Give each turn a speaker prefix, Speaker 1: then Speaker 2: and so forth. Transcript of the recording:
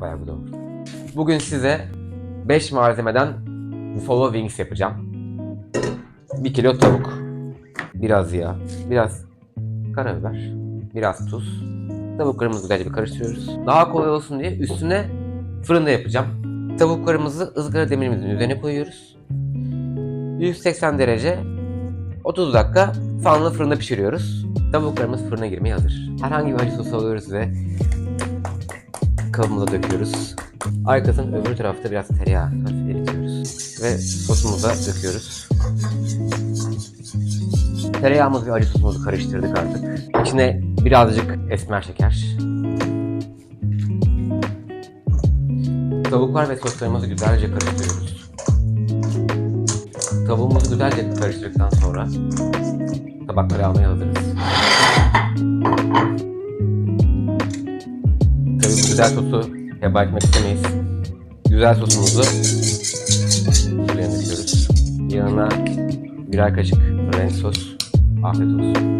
Speaker 1: Bayağı da olur. Bugün size 5 malzemeden buffalo wings yapacağım. 1 kilo tavuk, biraz yağ, biraz karabiber, biraz tuz. Tavuklarımızı güzelce bir karıştırıyoruz. Daha kolay olsun diye üstüne fırında yapacağım. Tavuklarımızı ızgara demirimizin üzerine koyuyoruz. 180 derece 30 dakika fanlı fırında pişiriyoruz. Tavuklarımız fırına girmeye hazır. Herhangi bir acı sos alıyoruz ve kabımıza döküyoruz. Arkasının öbür tarafta biraz tereyağı hafif eritiyoruz. Ve sosumuza döküyoruz. Tereyağımız ve acı sosumuzu karıştırdık artık. İçine birazcık esmer şeker. Tavuklar ve soslarımızı güzelce karıştırıyoruz. Tavuğumuzu güzelce karıştırdıktan sonra tabaklara almaya hazırız. Güzel sosu heba etmek istemeyiz. Güzel sosumuzu şuraya döküyoruz. Yanına birer kaşık renk sos. Afiyet olsun.